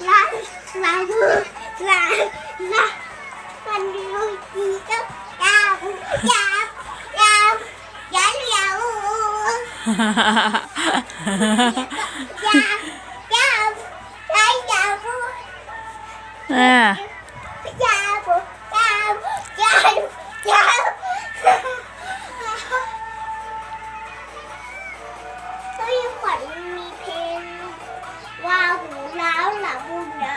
là là là là là mình nuôi gì đó đau đau đau đau đau Yeah. หูล้าวหลับบุญนะ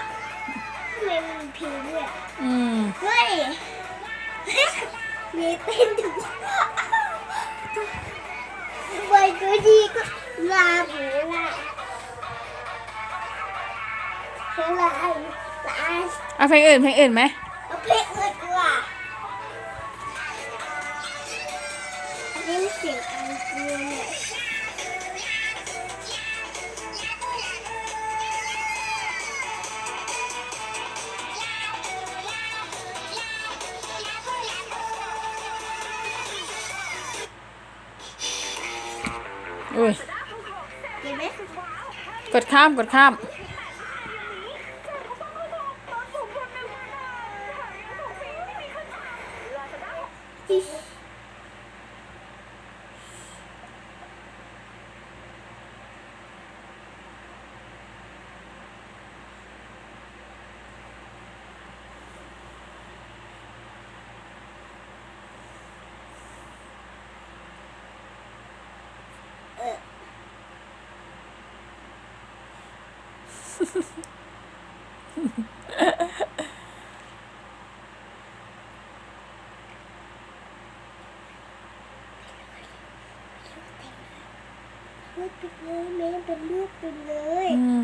ทำไมมีเพลงด้วยอะอืมเฮ้ยมีเต้นด้วยไว้ตัวดีก็ลาหูลาลาลาเอาเพลงอื่นเพลงอื่นไหมเอาเพลงอื่นดีกว่าอันนี้เสียงอังกฤษเนี่ย อุ้ยเห็นไหมกดข้ามกดข้าม เลือดเป็นเลยแม่เป็นเลือดเป็นเลยอืม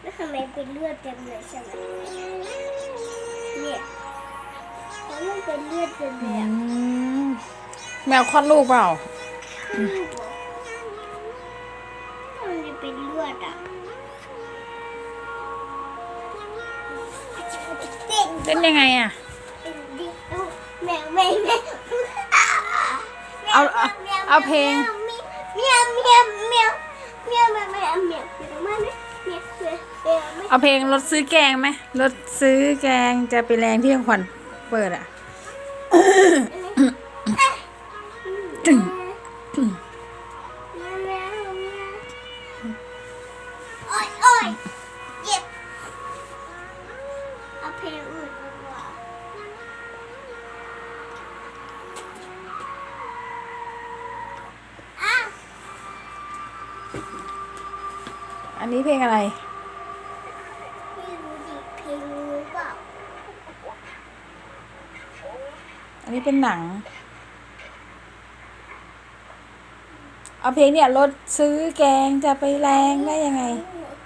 แล้วทำไมเป็นเลือดเต็มเลยใช่ไหมเนี่ยแล้วมันเป็นเลือดเต็มเลอืยอะมแมวคลอดลูกเปล่าคือบอกมันจะเป็นเลือดอะ เป็นยังไงอะเอาเอาเพลงเอาเพลงรถซื้อแกงไหมรถซื้อแกงจะไปแรงที่ขวัญเปิดอะจึโอ๊ย อันนี้เพลงอะไร ไม่รู้ดิเพลงรู้เปล่าอันนี้เป็นหนัง เอาเพลงเนี่ยรถซื้อแกงจะไปแรงได้ยังไงก